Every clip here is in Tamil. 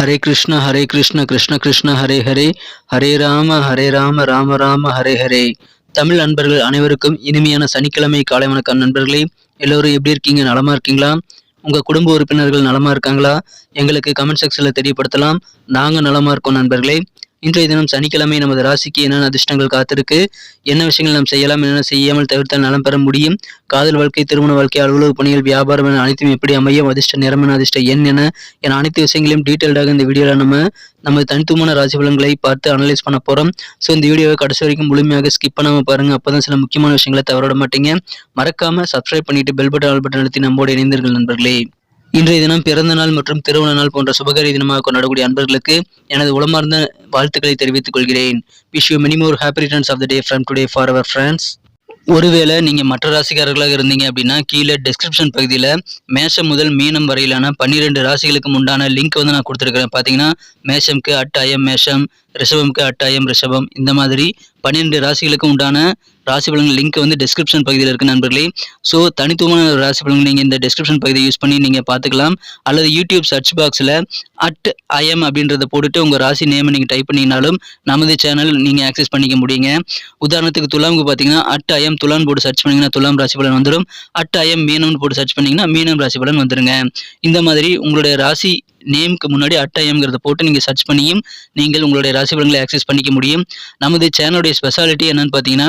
ஹரே கிருஷ்ண ஹரே கிருஷ்ண கிருஷ்ண கிருஷ்ண ஹரே ஹரே. ஹரே ராம ஹரே ராம ராம ராம ஹரே ஹரே. தமிழ் நண்பர்கள் அனைவருக்கும் இனிமையான சனிக்கிழமை காலை வணக்கம் நண்பர்களே. எல்லோரும் எப்படி இருக்கீங்க? நலமா இருக்கீங்களா? உங்க குடும்ப உறுப்பினர்கள் நலமா இருக்காங்களா? எங்களுக்கு கமெண்ட் செக்ஷன்ல தெரியப்படுத்தலாம். நாங்க நலமா இருக்கோம் நண்பர்களே. இன்றைய தினம் சனிக்கிழமை நமது ராசிக்கு என்னென்ன அதிர்ஷ்டங்கள் காத்திருக்கு? என்ன விஷயங்கள் நாம் செய்யலாம்? என்ன செய்யாமல் தவிர்த்தால் நலம் பெற முடியும்? காதல் வாழ்க்கை திருமண வாழ்க்கை அலுவலக பணிகள் வியாபாரம் என அனைத்தும் எப்படி அமையும்? அதிர்ஷ்ட நிறம் என அதிர்ஷ்ட எண் என என அனைத்து விஷயங்களையும் டீட்டெயில்டாக இந்த வீடியோவில் நம்ம நம்ம தனித்துவமான ராசி பலன்களை பார்த்து அனலைஸ் பண்ண போகிறோம் ஸோ இந்த வீடியோவை கடைசி வரைக்கும் முழுமையாக ஸ்கிப் பண்ணாமல் பாருங்கள் அப்போ தான் சில முக்கியமான விஷயங்களை தவறவிட மாட்டீங்க. மறக்காமல் சப்ஸ்கிரைப் பண்ணிட்டு பெல் பட்டன் ஆல் பட்டன் அழுத்தி நம்மோடு இணைந்தீர்கள் நண்பர்களே. இன்றைய தினம் பிறந்த நாள் மற்றும் திருமண நாள் போன்ற சுபகாரிய தினமாக கொண்டாடக்கூடிய அன்பர்களுக்கு எனது உளமார்ந்த வாழ்த்துக்களை தெரிவித்துக் கொள்கிறேன். Wish you many more happy returns of the day from today for our friends ஒருவேளை நீங்கள் மற்ற ராசிக்காரர்களாக இருந்தீங்க அப்படின்னா கீழே டெஸ்கிரிப்ஷன் பகுதியில் மேஷம் முதல் மீனம் வரையிலான பன்னிரெண்டு ராசிகளுக்கு உண்டான லிங்க் வந்து நான் கொடுத்துருக்கிறேன். பார்த்தீங்கன்னா மேஷம்க்கு அட்டாயம் மேஷம் ரிஷபம்க்கு அட்டாயம் ரிஷபம் இந்த மாதிரி பன்னிரெண்டு ராசிகளுக்கு உண்டான ராசி பலன்கள் லிங்க் வந்து டிஸ்கிரிப்ஷன் பகுதியில் இருக்கு நண்பர்களே. ஸோ தனித்துவமான ராசி பலன்கள் நீங்கள் இந்த டிஸ்கிரிப்ஷன் பகுதியை யூஸ் பண்ணி நீங்கள் பார்த்துக்கலாம். அல்லது யூடியூப் சர்ச் பாக்ஸில் அட் ஐஎம் அப்படின்றத போட்டுட்டு உங்கள் ராசி நேமை நீங்கள் டைப் பண்ணிங்கனாலும் நமது சேனல் நீங்கள் ஆக்சஸ் பண்ணிக்க முடியுங்க. உதாரணத்துக்கு துலாமுக்கு பார்த்தீங்கன்னா அட் ஐஎம் துலான் போட்டு சர்ச் பண்ணிங்கன்னா துலாம் ராசி பலன் வந்துடும் அட் ஐஎம் மீனம்னு போட்டு சர்ச் பண்ணிங்கன்னா மீனம் ராசி பலன் வந்துடுங்க இந்த மாதிரி உங்களுடைய ராசி நேமுக்கு முன்னாடி அட்டாயம்ங்கிறத போட்டு நீங்கள் சர்ச் பண்ணியும் நீங்கள் உங்களுடைய ராசி பலன்களை ஆக்சஸ் பண்ணிக்க முடியும். நமது சேனலுடைய ஸ்பெஷாலிட்டி என்னன்னு பார்த்தீங்கன்னா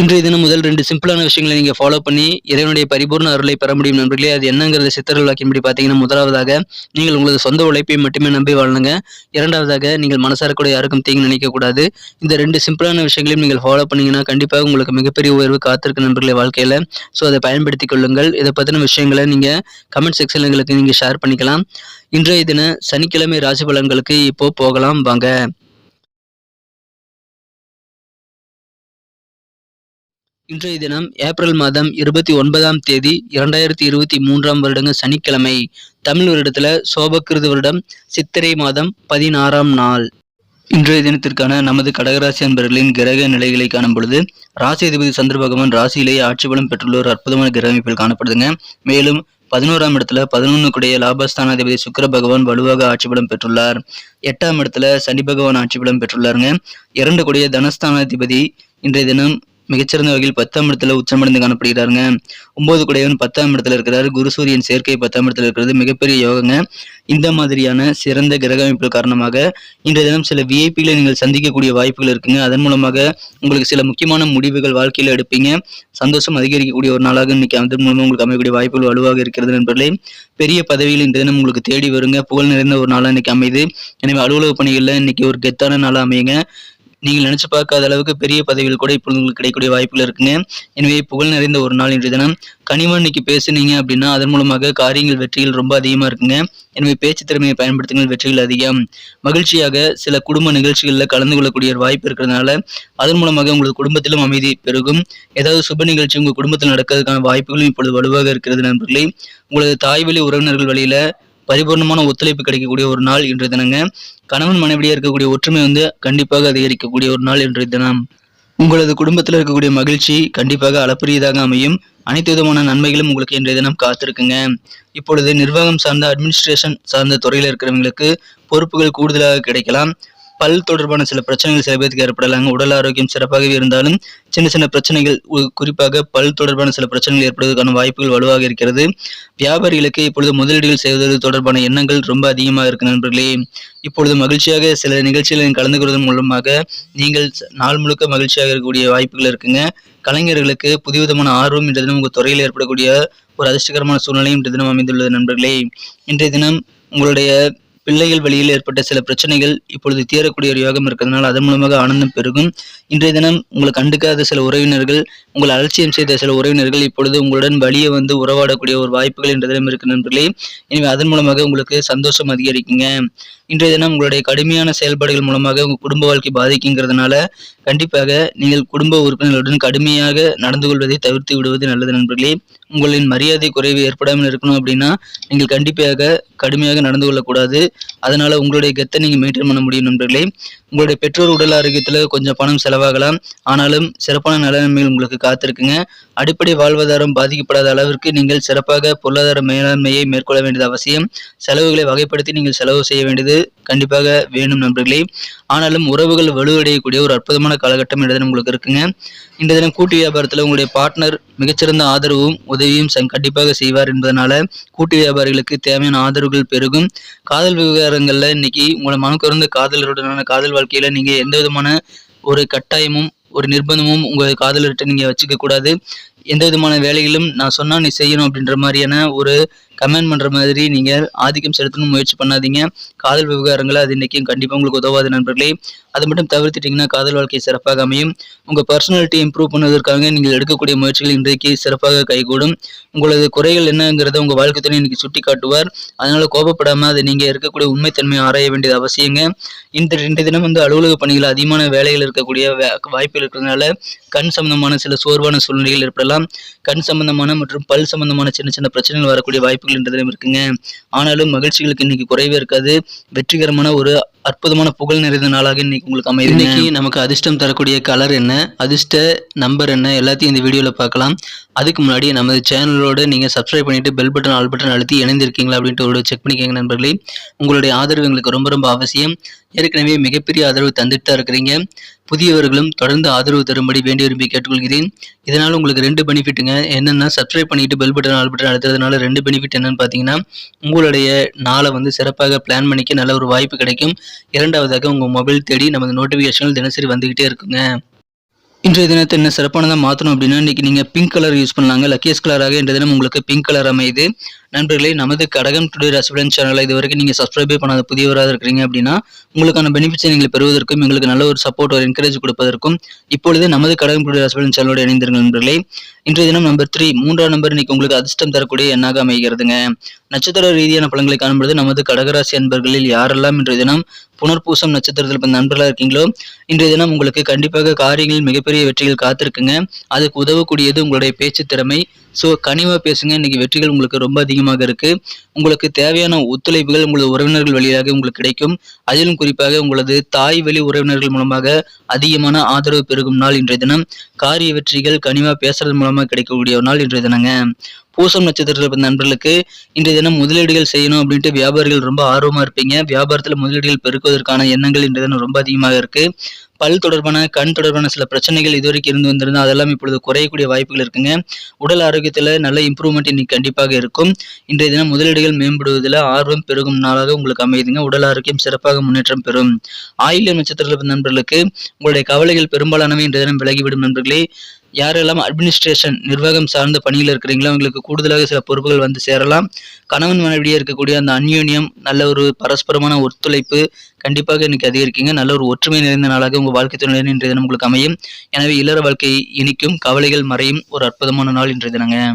இன்றைய தினம் முதல் ரெண்டு சிம்பிளான விஷயங்களை நீங்கள் ஃபாலோ பண்ணி இறைவனுடைய பரிபூர்ண அருளை பெற முடியும் நண்பர்களே. அது என்னங்கிறத சித்தர்கள் வாக்கின்படி பார்த்தீங்கன்னா முதலாவதாக நீங்கள் உங்களது சொந்த உழைப்பை மட்டுமே நம்பி வாழணுங்க இரண்டாவதாக நீங்கள் மனசார கூட யாருக்கும் தீங்கு நினைக்கக்கூடாது இந்த ரெண்டு சிம்பிளான விஷயங்களையும் நீங்கள் ஃபாலோ பண்ணீங்கன்னா கண்டிப்பாக உங்களுக்கு மிகப்பெரிய உயர்வு காத்திருக்கு நண்பர்களே வாழ்க்கையில். ஸோ அதை பயன்படுத்தி கொள்ளுங்கள். இதை பற்றின விஷயங்களை நீங்கள் கமெண்ட் செக்ஷனில் எங்களுக்கு நீங்கள் ஷேர் பண்ணிக்கலாம். இன்றைய தின சனிக்கிழமை ராசி பலன்களுக்கு இப்போ போகலாம். வாங்க. இன்றைய தினம் ஏப்ரல் மாதம் இருபத்தி ஒன்பதாம் தேதி இரண்டாயிரத்தி இருபத்தி மூன்றாம் வருடங்க சனிக்கிழமை. தமிழ் வருடத்துல சோபக்கிருது வருடம் சித்திரை மாதம் பதினாறாம் நாள். இன்றைய தினத்திற்கான நமது கடகராசி அன்பர்களின் கிரக நிலைகளை காணும் பொழுது ராசி அதிபதி சந்திர பகவான் ராசியிலேயே ஆட்சி பலம் பெற்றுள்ள ஒரு அற்புதமான கிரக அமைப்பில் காணப்படுதுங்க. மேலும் பதினோராம் இடத்துல பதினொன்னுக்குடைய லாபஸ்தானாதிபதி சுக்கர பகவான் வலுவாக ஆட்சி பலம் பெற்றுள்ளார். எட்டாம் இடத்துல சனி பகவான் ஆட்சி பலம் பெற்றுள்ளாருங்க. இரண்டு கூடிய தனஸ்தானாதிபதி இன்றைய தினம் மிகச்சிறந்த வகையில் பத்தாம் இடத்துல உச்சமடைந்து காணப்படுகிறாருங்க. ஒன்பது குடையவன் பத்தாம் இடத்துல இருக்கிறாரு. குரு சூரியன் சேர்க்கை பத்தாம் இடத்துல இருக்கிறது மிகப்பெரிய யோகங்க. இந்த மாதிரியான சிறந்த கிரக அமைப்பு காரணமாக இன்றைய தினம் சில விஐபிகளை நீங்கள் சந்திக்கக்கூடிய வாய்ப்புகள் இருக்குங்க. அதன் மூலமாக உங்களுக்கு சில முக்கியமான முடிவுகள் வாழ்க்கையில் எடுப்பீங்க. சந்தோஷம் அதிகரிக்கக்கூடிய ஒரு நாளாக இன்னைக்கு அதன் மூலம் உங்களுக்கு அமையக்கூடிய வாய்ப்புகள் வலுவாக இருக்கிறது நண்பர்களே. பெரிய பதவியில் இன்றைய தினம் உங்களுக்கு தேடி வருங்க. புகழ் நிறைந்த ஒரு நாளாக இன்னைக்கு அமையுது. எனவே அலுவலக பணிகளில் இன்னைக்கு ஒரு கெத்தான நாளாக அமையுங்க. நீங்கள் நினைச்சு பார்க்காத அளவுக்கு பெரிய பதவிகள் கூட இப்பொழுது உங்களுக்கு கிடைக்கக்கூடிய வாய்ப்புகள் இருக்குங்க. எனவே புகழ் நிறைந்த ஒரு நாள் இன்றைய தினம். கனிவா இன்னைக்கு பேசுனீங்க அப்படின்னா அதன் மூலமாக காரியங்கள் வெற்றிகள் ரொம்ப அதிகமாக இருக்குங்க. எனவே பேச்சு திறமையை பயன்படுத்துங்கள் வெற்றிகள் அதிகம். மகிழ்ச்சியாக சில குடும்ப நிகழ்ச்சிகளில் கலந்து கொள்ளக்கூடிய ஒரு வாய்ப்பு இருக்கிறதுனால அதன் மூலமாக உங்களது குடும்பத்திலும் அமைதி பெருகும். ஏதாவது சுப நிகழ்ச்சி உங்கள் குடும்பத்தில் நடக்கிறதுக்கான வாய்ப்புகளும் இப்பொழுது வலுவாக இருக்கிறது நண்பர்களே. உங்களது தாய் வழி உறவினர்கள் வழியில பரிபூர்ணமான ஒத்துழைப்பு கிடைக்கக்கூடிய ஒரு நாள் இன்றைய தினங்க. கணவன் மனைவியாக இருக்கக்கூடிய ஒற்றுமை வந்து கண்டிப்பாக அதிகரிக்கக்கூடிய ஒரு நாள் இன்றைய தினம். உங்களது குடும்பத்தில் இருக்கக்கூடிய மகிழ்ச்சி கண்டிப்பாக அளப்பரியதாக அமையும். அனைத்து விதமான நன்மைகளும் உங்களுக்கு இன்றைய தினம் காத்திருக்குங்க. இப்பொழுது நிர்வாகம் சார்ந்த அட்மினிஸ்ட்ரேஷன் சார்ந்த துறையில் இருக்கிறவங்களுக்கு பொறுப்புகள் கூடுதலாக கிடைக்கலாம். பல் தொடர்பான சில பிரச்சனைகள் சில பேருக்கு ஏற்படலாங்க. உடல் ஆரோக்கியம் சிறப்பாகவே இருந்தாலும் சின்ன சின்ன பிரச்சனைகள் குறிப்பாக பல் தொடர்பான சில பிரச்சனைகள் ஏற்படுவதற்கான வாய்ப்புகள் வலுவாக இருக்கிறது. வியாபாரிகளுக்கு இப்பொழுது முதலீடுகள் செய்வது தொடர்பான எண்ணங்கள் ரொம்ப அதிகமாக இருக்கு நண்பர்களே. இப்பொழுது மகிழ்ச்சியாக சில நிகழ்ச்சிகளில் கலந்து கொள்வதன் மூலமாக நீங்கள் நாள் முழுக்க மகிழ்ச்சியாக இருக்கக்கூடிய வாய்ப்புகள் இருக்குங்க. கலைஞர்களுக்கு புதுவிதமான ஆர்வம் இன்றைய தினம் உங்கள் துறையில் ஏற்படக்கூடிய ஒரு அதிர்ஷ்டகரமான சூழ்நிலையும் இன்றைய தினம் அமைந்துள்ளது நண்பர்களே. இன்றைய தினம் உங்களுடைய பிள்ளைகள் வழியில் ஏற்பட்ட சில பிரச்சனைகள் இப்பொழுது தீரக்கூடிய ஒரு யோகம் இருக்கிறதுனால அதன் மூலமாக ஆனந்தம் பெருகும். இன்றைய தினம் உங்களை கண்டுக்காத சில உறவினர்கள் உங்களை அலட்சியம் செய்த சில உறவினர்கள் இப்பொழுது உங்களுடன் வழியை வந்து உறவாடக்கூடிய ஒரு வாய்ப்புகள் இன்றைய தினம் இருக்கு நண்பர்களே. எனவே அதன் மூலமாக உங்களுக்கு சந்தோஷம் அதிகரிக்குங்க. இன்றைய தினம் உங்களுடைய கடுமையான செயல்பாடுகள் மூலமாக உங்கள் குடும்ப வாழ்க்கை பாதிக்குங்கிறதுனால கண்டிப்பாக நீங்கள் குடும்ப உறுப்பினர்களுடன் கடுமையாக நடந்து கொள்வதை தவிர்த்து விடுவது நல்லது நண்பர்களே. உங்களின் மரியாதை குறைவு ஏற்படாமல் இருக்கணும் அப்படின்னா நீங்கள் கண்டிப்பாக கடுமையாக நடந்து கொள்ளக்கூடாது. அதனால் உங்களுடைய கெத்தை நீங்கள் மெயின்டைன் பண்ண முடியும் நண்பர்களே. உங்களுடைய பெற்றோர் உடல் ஆரோக்கியத்தில் கொஞ்சம் பணம் செலவாகலாம். ஆனாலும் சிறப்பான நிலைமைகள் உங்களுக்கு காத்திருக்குங்க. அடிப்படை வாழ்வாதாரம் பாதிக்கப்படாத அளவிற்கு நீங்கள் சிறப்பாக பொருளாதார மேலாண்மையை மேற்கொள்ள வேண்டியது அவசியம். செலவுகளை வகைப்படுத்தி நீங்கள் செலவு செய்ய வேண்டியது கண்டிப்பாக வேணும் நண்பர்களே. ஆனாலும் உறவுகள் வலுவடையக்கூடிய ஒரு அற்புதமான காலகட்டம் இந்த தினம் உங்களுக்கு இருக்குங்க. இந்த தினம் கூட்டு வியாபாரத்தில் உங்களுடைய பார்ட்னர் மிகச்சிறந்த ஆதரவும் உதவியும் கண்டிப்பாக செய்வார் என்பதனால கூட்டு வியாபாரிகளுக்கு தேவையான ஆதரவுகள் பெருகும். காதல் விவகாரங்களில் இன்னைக்கு உங்களை மனக்குறந்த காதலருடனான காதல் வாழ்க்கையில் நீங்க எந்த விதமான ஒரு கட்டாயமும் ஒரு நிர்பந்தமும் உங்க காதலர்கிட்ட நீங்க வச்சுக்க கூடாது எந்த விதமான வேலைகளும் நான் சொன்னால் நீ செய்யணும் அப்படின்ற மாதிரியான ஒரு கமெண்ட் பண்ணுற மாதிரி நீங்கள் ஆதிக்கம் செலுத்தணும் முயற்சி பண்ணாதீங்க. காதல் விவகாரங்களை அது இன்றைக்கும் கண்டிப்பாக உங்களுக்கு உதவாது நண்பர்களே. அது மட்டும் தவிர்த்துட்டிங்கன்னா காதல் வாழ்க்கை சிறப்பாக அமையும். உங்கள் பர்சனாலிட்டி இம்ப்ரூவ் பண்ணுவதற்காக நீங்கள் எடுக்கக்கூடிய முயற்சிகள் இன்றைக்கு சிறப்பாக கைகூடும். உங்களது குறைகள் என்னங்கிறத உங்கள் வாழ்க்கை துணை இன்னைக்கு சுட்டி காட்டுவார் அதனால் கோபப்படாமல் அது நீங்கள் இருக்கக்கூடிய உண்மைத்தன்மையை ஆராய வேண்டியது அவசியங்க. இந்த ரெண்டு தினம் வந்து அலுவலக பணிகள் அதிகமான வேலைகள் இருக்கக்கூடிய வாய்ப்புகள் இருக்கிறதுனால கண் சம்பந்தமான சில சோர்வான சூழ்நிலைகள் ஏற்படலாம். கண் சம்பந்தமான மற்றும் பல் சம்பந்தமான சின்ன சின்ன பிரச்சனைகள் வரக்கூடிய வாய்ப்புகள் என்ற இருக்குங்க. ஆனாலும் மகிழ்ச்சிகளுக்கு இன்னைக்கு குறைவே இருக்காது. வெற்றிகரமான ஒரு அற்புதமான புகழ் நிறைந்த நாளாக இன்னைக்கு உங்களுக்கு அமையும் இன்னைக்கு நமக்கு அதிர்ஷ்டம் தரக்கூடிய கலர் என்ன? அதிர்ஷ்ட நம்பர் என்ன? எல்லாத்தையும் இந்த வீடியோவில் பார்க்கலாம். அதுக்கு முன்னாடி நமது சேனலோட நீங்கள் சப்ஸ்கிரைப் பண்ணிட்டு பெல் பட்டன் ஆல் பட்டன் அழுத்தி இணைந்திருக்கீங்களா அப்படின்ட்டு ஒரு செக் பண்ணிக்கோங்க நண்பர்களே. உங்களுடைய ஆதரவு எங்களுக்கு ரொம்ப ரொம்ப அவசியம். ஏற்கனவே மிகப்பெரிய ஆதரவு தந்துட்டு தான் இருக்கிறீங்க. புதியவர்களும் தொடர்ந்து ஆதரவு தரும்படி வேண்டி விரும்பி கேட்டுக்கொள்கிறேன். இதனால் உங்களுக்கு ரெண்டு பெனிஃபிட்டுங்க. என்னென்னா சப்ஸ்கிரைப் பண்ணிட்டு பெல் பட்டன் ஆல் பட்டன் அழுத்துறதுனால ரெண்டு பெனிஃபிட் என்னன்னு பார்த்தீங்கன்னா உங்களுடைய நாளை வந்து சிறப்பாக பிளான் பண்ணிக்க நல்ல ஒரு வாய்ப்பு கிடைக்கும். இரண்டாவதாக உங்கள் மொபைல் தேடி நமது நோட்டிஃபிகேஷன்கள் தினசரி வந்துக்கிட்டே இருக்குங்க. இன்றைய தினத்தை என்ன சிறப்பானதாக மாற்றணும் அப்படின்னா இன்றைக்கி நீங்கள் பிங்க் கலர் யூஸ் பண்ணலாங்க. லக்கியஸ் கலராக இன்றைய தினம் உங்களுக்கு பிங்க் கலர் அமையுது. நண்பர்களே நமது கடகம் டுடே ரெசிடென்ட் சேனலை இது வரைக்கும் நீங்கள் சப்ஸ்கிரைபே பண்ணாத புதியவராக இருக்கிறீங்க அப்படின்னா உங்களுக்கான பெனிஃபிட்ஸை நீங்கள் பெறுவதற்கும் எங்களுக்கு நல்ல ஒரு சப்போர்ட் ஒரு என்கரேஜ் கொடுப்பதற்கும் இப்பொழுது நமது கடகம் டுடே ரெசிடென்ட் சேனலோடு இணைந்திருங்கள் நண்பர்களே. இன்றைய தினம் நம்பர் த்ரீ மூன்றாம் நம்பர் இன்னைக்கு உங்களுக்கு அதிர்ஷ்டம் தரக்கூடிய எண்ணாக அமைகிறதுங்க. நட்சத்திர ரீதியான பலன்களை காணும்பொழுது நமது கடகராசி அன்பர்களில் யாரெல்லாம் இன்றைய தினம் புனர்பூசம் நட்சத்திரத்தில் இப்போ நண்பர்களாக இருக்கீங்களோ இன்றைய தினம் உங்களுக்கு கண்டிப்பாக காரியங்களில் மிகப்பெரிய வெற்றிகள் காத்திருக்குங்க. அதுக்கு உதவக்கூடியது உங்களுடைய பேச்சு திறமை ஸோ கனிவாக பேசுங்க. இன்னைக்கு வெற்றிகள் உங்களுக்கு ரொம்ப அதிகமாக இருக்கு. உங்களுக்கு தேவையான ஒத்துழைப்புகள் உங்களது உறவினர்கள் வழியாக உங்களுக்கு கிடைக்கும். அதிலும் குறிப்பாக உங்களது தாய் வழி உறவினர்கள் மூலமாக அதிகமான ஆதரவு பெருகும் நாள் இன்றைய தினம். காரிய வெற்றிகள் கனிவாக பேசுறது மூலமாக கிடைக்கக்கூடிய ஒரு நாள் இன்றைய தினங்க. பூசம் நட்சத்திரத்தில் நண்பர்களுக்கு இன்றைய தினம் முதலீடுகள் செய்யணும் அப்படின்ட்டு வியாபாரிகள் ரொம்ப ஆர்வமாக இருப்பீங்க. வியாபாரத்தில் முதலீடுகள் பெருக்குவதற்கான எண்ணங்கள் இன்றைய தினம் ரொம்ப அதிகமாக இருக்கு. பல் தொடர்பான கண் தொடர்பான சில பிரச்சனைகள் இதுவரைக்கும் இருந்து வந்திருந்தால் அதெல்லாம் இப்பொழுது குறையக்கூடிய வாய்ப்புகள் இருக்குங்க. உடல் ஆரோக்கியத்தில் நல்ல இம்ப்ரூவ்மெண்ட் இன்னைக்கு கண்டிப்பாக இருக்கும். இன்றைய தினம் முதலீடுகள் மேம்படுவதில் ஆர்வம் பெருகும் நாளாக உங்களுக்கு அமையுதுங்க. உடல் ஆரோக்கியம் சிறப்பாக முன்னேற்றம் பெறும். ஆயில்யம் நட்சத்திரத்தில் நண்பர்களுக்கு உங்களுடைய கவலைகள் பெரும்பாலானவை இன்றைய தினம் விலகிவிடும் நண்பர்களே. யாரெல்லாம் அட்மினிஸ்ட்ரேஷன் நிர்வாகம் சார்ந்த பணியில் இருக்கிறீங்களோ? அவங்களுக்கு கூடுதலாக சில பொறுப்புகள் வந்து சேரலாம். கணவன் மனைவியே இருக்கக்கூடிய அந்த அந்யோன்யம் நல்ல ஒரு பரஸ்பரமான ஒத்துழைப்பு கண்டிப்பாக இன்னைக்கு அதிகரிக்குங்க. நல்ல ஒரு ஒற்றுமை நிறைந்த நாளாக உங்கள் வாழ்க்கை துணையின் இன்றைய தினம் உங்களுக்கு அமையும். எனவே இல்லற வாழ்க்கை இனிக்கும் கவலைகள் மறையும். ஒரு அற்புதமான நாள் இன்றைய தினங்க.